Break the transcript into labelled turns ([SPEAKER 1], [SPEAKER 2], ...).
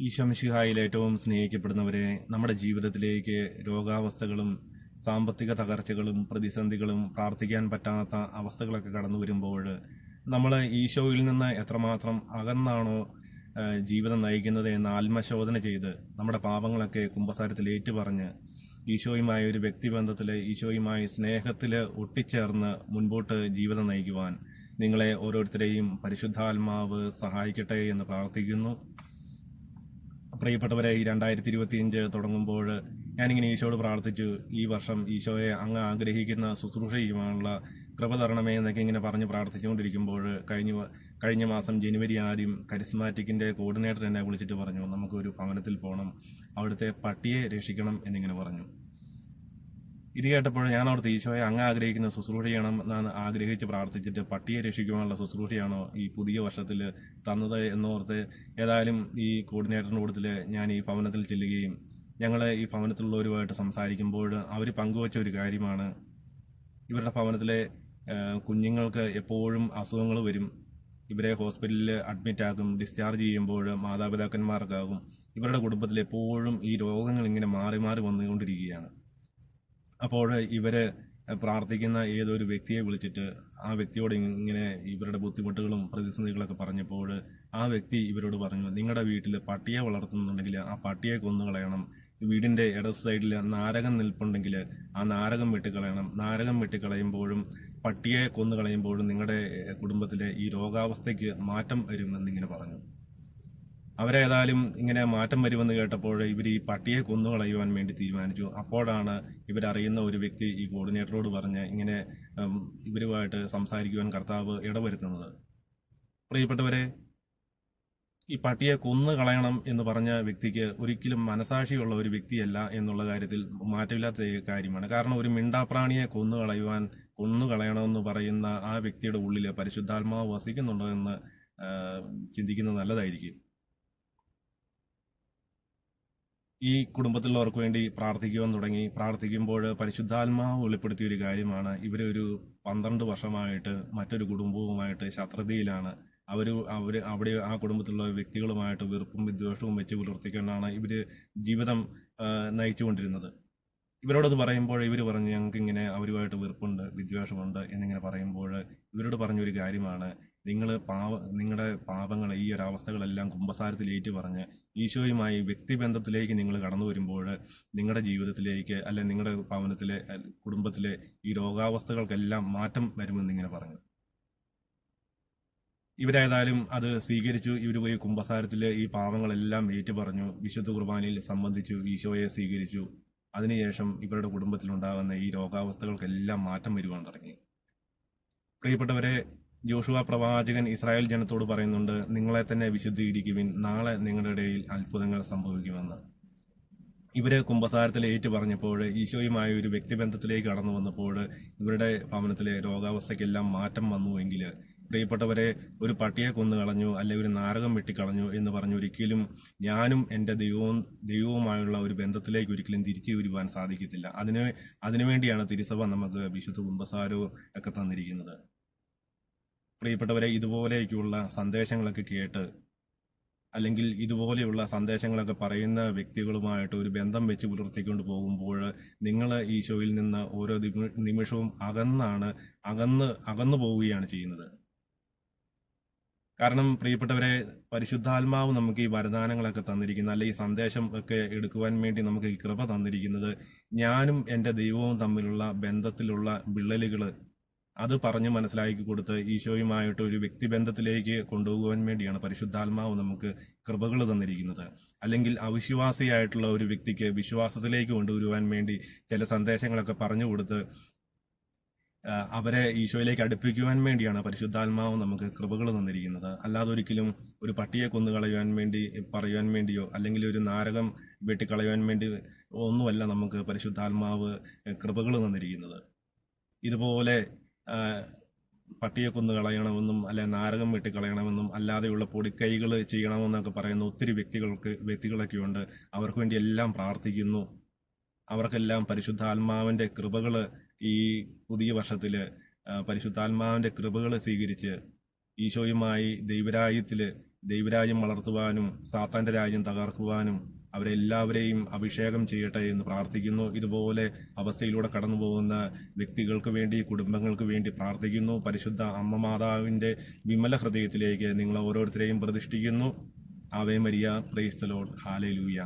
[SPEAKER 1] ഈശോമിഷിഹായിൽ ഏറ്റവും സ്നേഹിക്കപ്പെടുന്നവരെ നമ്മുടെ ജീവിതത്തിലേക്ക് രോഗാവസ്ഥകളും സാമ്പത്തിക തകർച്ചകളും പ്രതിസന്ധികളും പ്രാർത്ഥിക്കാൻ പറ്റാത്ത അവസ്ഥകളൊക്കെ കടന്നു വരുമ്പോൾ നമ്മൾ ഈശോയിൽ നിന്ന് എത്രമാത്രം അകന്നാണോ ജീവിതം നയിക്കുന്നത് എന്ന് ആത്മശോധന ചെയ്ത് നമ്മുടെ പാപങ്ങളൊക്കെ കുമ്പസാരത്തിൽ ഏറ്റുപറഞ്ഞ് ഈശോയുമായ ഒരു വ്യക്തിബന്ധത്തിൽ ഈശോയുമായി സ്നേഹത്തിൽ ഒട്ടിച്ചേർന്ന് മുൻപോട്ട് ജീവിതം നയിക്കുവാൻ നിങ്ങളെ ഓരോരുത്തരെയും പരിശുദ്ധാത്മാവ് സഹായിക്കട്ടെ എന്ന് പ്രാർത്ഥിക്കുന്നു. പ്രിയപ്പെട്ടവരെ ഈ രണ്ടായിരത്തി ഇരുപത്തിയഞ്ച് തുടങ്ങുമ്പോൾ ഞാനിങ്ങനെ ഈശോയോട് പ്രാർത്ഥിച്ചു ഈ വർഷം ഈശോയെ അങ്ങ് ആഗ്രഹിക്കുന്ന ശുശ്രൂഷ ചെയ്യുവാനുള്ള കൃപ തരണമേ എന്നൊക്കെ ഇങ്ങനെ പറഞ്ഞ് പ്രാർത്ഥിച്ചുകൊണ്ടിരിക്കുമ്പോൾ കഴിഞ്ഞ കഴിഞ്ഞ മാസം ജനുവരി ആദ്യം കരിസ്മാറ്റിക്കിന്റെ കോർഡിനേറ്റർ എന്നെ വിളിച്ചിട്ട് പറഞ്ഞു നമുക്കൊരു ഭവനത്തിൽ പോകണം അവിടുത്തെ പട്ടിയെ രക്ഷിക്കണം എന്നിങ്ങനെ പറഞ്ഞു. ഇത് കേട്ടപ്പോൾ ഞാൻ ഓർത്ത് ഈശോയെ അങ്ങ് ആഗ്രഹിക്കുന്ന ശുശ്രൂഷ ചെയ്യണം എന്നാണ് ആഗ്രഹിച്ച് പ്രാർത്ഥിച്ചിട്ട് പട്ടിയെ രക്ഷിക്കുവാനുള്ള ശുശ്രൂഷയാണോ ഈ പുതിയ വർഷത്തിൽ തന്നത്? എന്നോർത്ത് ഏതായാലും ഈ കോർഡിനേറ്ററിന്റെ കൂട്ടത്തിൽ ഞാൻ ഈ ഭവനത്തിൽ ചെല്ലുകയും ഞങ്ങൾ ഈ ഭവനത്തിലുള്ളവരുമായിട്ട് സംസാരിക്കുമ്പോൾ അവർ പങ്കുവച്ച ഒരു കാര്യമാണ്. ഇവരുടെ ഭവനത്തിലെ കുഞ്ഞുങ്ങൾക്ക് എപ്പോഴും അസുഖങ്ങൾ വരും. ഇവരെ ഹോസ്പിറ്റലിൽ അഡ്മിറ്റ് ആകും ഡിസ്ചാർജ് ചെയ്യുമ്പോൾ മാതാപിതാക്കന്മാർക്കാകും. ഇവരുടെ കുടുംബത്തിൽ എപ്പോഴും ഈ രോഗങ്ങൾ ഇങ്ങനെ മാറി മാറി വന്നുകൊണ്ടിരിക്കുകയാണ്. അപ്പോൾ ഇവർ പ്രാർത്ഥിക്കുന്ന ഏതൊരു വ്യക്തിയെ വിളിച്ചിട്ട് ആ വ്യക്തിയോട് ഇങ്ങനെ ഇവരുടെ ബുദ്ധിമുട്ടുകളും പ്രതിസന്ധികളൊക്കെ പറഞ്ഞപ്പോൾ ആ വ്യക്തി ഇവരോട് പറഞ്ഞു നിങ്ങളുടെ വീട്ടിൽ പട്ടിയെ വളർത്തുന്നുണ്ടെങ്കിൽ ആ പട്ടിയെ കൊന്നുകളയണം വീടിന്റെ ഇട സൈഡിൽ നാരകം നിൽപ്പുണ്ടെങ്കിൽ ആ നാരകം വെട്ടിക്കളയണം നാരകം വെട്ടിക്കളയുമ്പോഴും പട്ടിയെ കൊന്നുകളയുമ്പോഴും നിങ്ങളുടെ കുടുംബത്തിലെ ഈ രോഗാവസ്ഥയ്ക്ക് മാറ്റം വരുമെന്നിങ്ങനെ പറഞ്ഞു. അവരേതായാലും ഇങ്ങനെ മാറ്റം വരുമെന്ന് കേട്ടപ്പോൾ ഇവർ ഈ പട്ടിയെ കൊന്നുകളയുവാൻ വേണ്ടി തീരുമാനിച്ചു. അപ്പോഴാണ് ഇവരറിയുന്ന ഒരു വ്യക്തി ഈ കോർഡിനേറ്ററോട് പറഞ്ഞ് ഇങ്ങനെ ഇവരുമായിട്ട് സംസാരിക്കുവാൻ കർത്താവ് ഇടവരുത്തുന്നത്. പ്രിയപ്പെട്ടവരെ ഈ പട്ടിയെ കൊന്നു കളയണം എന്ന് പറഞ്ഞ വ്യക്തിക്ക് ഒരിക്കലും മനസാക്ഷിയുള്ള ഒരു വ്യക്തിയല്ല എന്നുള്ള കാര്യത്തിൽ മാറ്റമില്ലാത്ത കാര്യമാണ്. കാരണം ഒരു മിണ്ടാപ്രാണിയെ കൊന്നു കളയുവാൻ കൊന്നു കളയണമെന്ന് പറയുന്ന ആ വ്യക്തിയുടെ ഉള്ളിൽ പരിശുദ്ധാത്മാവ് വസിക്കുന്നുണ്ടോ എന്ന് ചിന്തിക്കുന്നത് നല്ലതായിരിക്കും. ഈ കുടുംബത്തിലുള്ളവർക്ക് വേണ്ടി പ്രാർത്ഥിക്കുവാൻ തുടങ്ങി. പ്രാർത്ഥിക്കുമ്പോൾ പരിശുദ്ധാത്മാവ് വെളിപ്പെടുത്തിയ ഒരു കാര്യമാണ്. ഇവരൊരു പന്ത്രണ്ട് വർഷമായിട്ട് മറ്റൊരു കുടുംബവുമായിട്ട് ശത്രുതയിലാണ്. അവർ അവർ അവിടെ ആ കുടുംബത്തിലുള്ള വ്യക്തികളുമായിട്ട് വെറുപ്പും വിദ്വേഷവും വെച്ച് പുലർത്തിക്കൊണ്ടാണ് ഇവർ ജീവിതം നയിച്ചുകൊണ്ടിരുന്നത്. ഇവരോടത് പറയുമ്പോൾ ഇവർ പറഞ്ഞു ഞങ്ങൾക്ക് ഇങ്ങനെ അവരുമായിട്ട് വെറുപ്പുണ്ട് വിദ്വേഷമുണ്ട് എന്നിങ്ങനെ പറയുമ്പോൾ ഇവരോട് പറഞ്ഞൊരു കാര്യമാണ്. നിങ്ങൾ പാവ നിങ്ങളുടെ പാപങ്ങൾ ഈ ഒരു അവസ്ഥകളെല്ലാം കുമ്പസാരത്തിൽ ഏറ്റു പറഞ്ഞ് ഈശോയുമായി വ്യക്തിബന്ധത്തിലേക്ക് നിങ്ങൾ കടന്നു വരുമ്പോൾ നിങ്ങളുടെ ജീവിതത്തിലേക്ക് അല്ലെ നിങ്ങളുടെ ഭവനത്തിലെ കുടുംബത്തിലെ ഈ രോഗാവസ്ഥകൾക്കെല്ലാം മാറ്റം വരുമെന്ന് ഇങ്ങനെ പറഞ്ഞു. ഇവരേതായാലും അത് സ്വീകരിച്ചു. ഇവർ പോയി കുമ്പസാരത്തിൽ ഈ പാവങ്ങളെല്ലാം ഏറ്റു പറഞ്ഞു. വിശുദ്ധ കുർബാനയിൽ സംബന്ധിച്ചു ഈശോയെ സ്വീകരിച്ചു. അതിനുശേഷം ഇവരുടെ കുടുംബത്തിലുണ്ടാകുന്ന ഈ രോഗാവസ്ഥകൾക്കെല്ലാം മാറ്റം വരുവാൻ തുടങ്ങി. പ്രിയപ്പെട്ടവരെ ജോഷുവ പ്രവാചകൻ ഇസ്രായേൽ ജനത്തോട് പറയുന്നുണ്ട് നിങ്ങളെ തന്നെ വിശുദ്ധീകരിക്കുവിൻ. നാളെ നിങ്ങളുടെ ഇടയിൽ അത്ഭുതങ്ങൾ സംഭവിക്കുമെന്ന്. ഇവരെ കുംഭസാരത്തിൽ ഏറ്റു പറഞ്ഞപ്പോൾ ഈശോയുമായ ഒരു വ്യക്തിബന്ധത്തിലേക്ക് കടന്നു വന്നപ്പോൾ ഇവരുടെ ഭവനത്തിലെ രോഗാവസ്ഥയ്ക്കെല്ലാം മാറ്റം വന്നുവെങ്കിൽ പ്രിയപ്പെട്ടവരെ ഒരു പട്ടിയെ കൊന്നു കളഞ്ഞു അല്ലെ ഒരു നാരകം വെട്ടിക്കളഞ്ഞു എന്ന് പറഞ്ഞു ഒരിക്കലും ഞാനും എന്റെ ദൈവവും ദൈവവുമായുള്ള ഒരു ബന്ധത്തിലേക്ക് ഒരിക്കലും തിരിച്ചു വരുവാൻ സാധിക്കത്തില്ല. അതിന് അതിനുവേണ്ടിയാണ് തിരുസഭ നമുക്ക് വിശുദ്ധ കുംഭസാരവും ഒക്കെ തന്നിരിക്കുന്നത്. പ്രിയപ്പെട്ടവരെ ഇതുപോലെയൊക്കെയുള്ള സന്ദേശങ്ങളൊക്കെ കേട്ട് അല്ലെങ്കിൽ ഇതുപോലെയുള്ള സന്ദേശങ്ങളൊക്കെ പറയുന്ന വ്യക്തികളുമായിട്ട് ഒരു ബന്ധം വെച്ച് പുലർത്തിക്കൊണ്ട് പോകുമ്പോൾ നിങ്ങൾ ഷോയിൽ നിന്ന് ഓരോ നിമിഷവും അകന്നാണ് അകന്ന് അകന്നു പോവുകയാണ് ചെയ്യുന്നത്. കാരണം പ്രിയപ്പെട്ടവരെ പരിശുദ്ധാത്മാവ് നമുക്ക് ഈ വരദാനങ്ങളൊക്കെ തന്നിരിക്കുന്ന. അല്ലെ ഈ സന്ദേശം ഒക്കെ എടുക്കുവാൻ വേണ്ടി നമുക്ക് ഈ കൃപ തന്നിരിക്കുന്നത് ഞാനും എന്റെ ദൈവവും തമ്മിലുള്ള ബന്ധത്തിലുള്ള വിള്ളലുകൾ അത് പറഞ്ഞ് മനസ്സിലാക്കി കൊടുത്ത് ഈശോയുമായിട്ട് ഒരു വ്യക്തിബന്ധത്തിലേക്ക് കൊണ്ടുപോകുവാൻ വേണ്ടിയാണ് പരിശുദ്ധാത്മാവ് നമുക്ക് കൃപകൾ തന്നിരിക്കുന്നത്. അല്ലെങ്കിൽ അവിശ്വാസിയായിട്ടുള്ള ഒരു വ്യക്തിക്ക് വിശ്വാസത്തിലേക്ക് കൊണ്ടുവരുവാൻ വേണ്ടി ചില സന്ദേശങ്ങളൊക്കെ പറഞ്ഞു കൊടുത്ത് അവരെ ഈശോയിലേക്ക് അടുപ്പിക്കുവാൻ വേണ്ടിയാണ് പരിശുദ്ധാത്മാവ് നമുക്ക് കൃപകൾ തന്നിരിക്കുന്നത്. അല്ലാതെ ഒരിക്കലും ഒരു പട്ടിയെ കൊന്നുകളയുവാൻ വേണ്ടി പറയുവാൻ വേണ്ടിയോ അല്ലെങ്കിൽ ഒരു നാരകം വെട്ടിക്കളയുവാൻ വേണ്ടി ഒന്നുമല്ല നമുക്ക് പരിശുദ്ധാത്മാവ് കൃപകൾ തന്നിരിക്കുന്നത്. ഇതുപോലെ പട്ടിയെ കൊന്നു കളയണമെന്നും അല്ലെ നാരകം വെട്ടിക്കളയണമെന്നും അല്ലാതെയുള്ള പൊടിക്കൈകൾ ചെയ്യണമെന്നൊക്കെ പറയുന്ന ഒത്തിരി വ്യക്തികൾക്ക് വ്യക്തികളൊക്കെ ഉണ്ട് അവർക്ക് വേണ്ടി എല്ലാം പ്രാർത്ഥിക്കുന്നു. അവർക്കെല്ലാം പരിശുദ്ധാത്മാവിന്റെ കൃപകൾ ഈ പുതിയ വർഷത്തിൽ പരിശുദ്ധാത്മാവിന്റെ കൃപകൾ സ്വീകരിച്ച് ഈശോയുമായി ദൈവരാജ്യത്തിൽ ദൈവരാജ്യം വളർത്തുവാനും സാത്താന്റെ രാജ്യം തകർക്കുവാനും അവരെല്ലാവരെയും അഭിഷേകം ചെയ്യട്ടെ എന്ന് പ്രാർത്ഥിക്കുന്നു. ഇതുപോലെ അവസ്ഥയിലൂടെ കടന്നു പോകുന്ന വ്യക്തികൾക്ക് വേണ്ടി കുടുംബങ്ങൾക്ക് വേണ്ടി പ്രാർത്ഥിക്കുന്നു. പരിശുദ്ധ അമ്മ മാതാവിന്റെ വിമല ഹൃദയത്തിലേക്ക് നിങ്ങൾ ഓരോരുത്തരെയും പ്രതിഷ്ഠിക്കുന്നു. ആവേ മരിയ പ്രൈസ്തലോഡ് ഹാലേ ലൂയ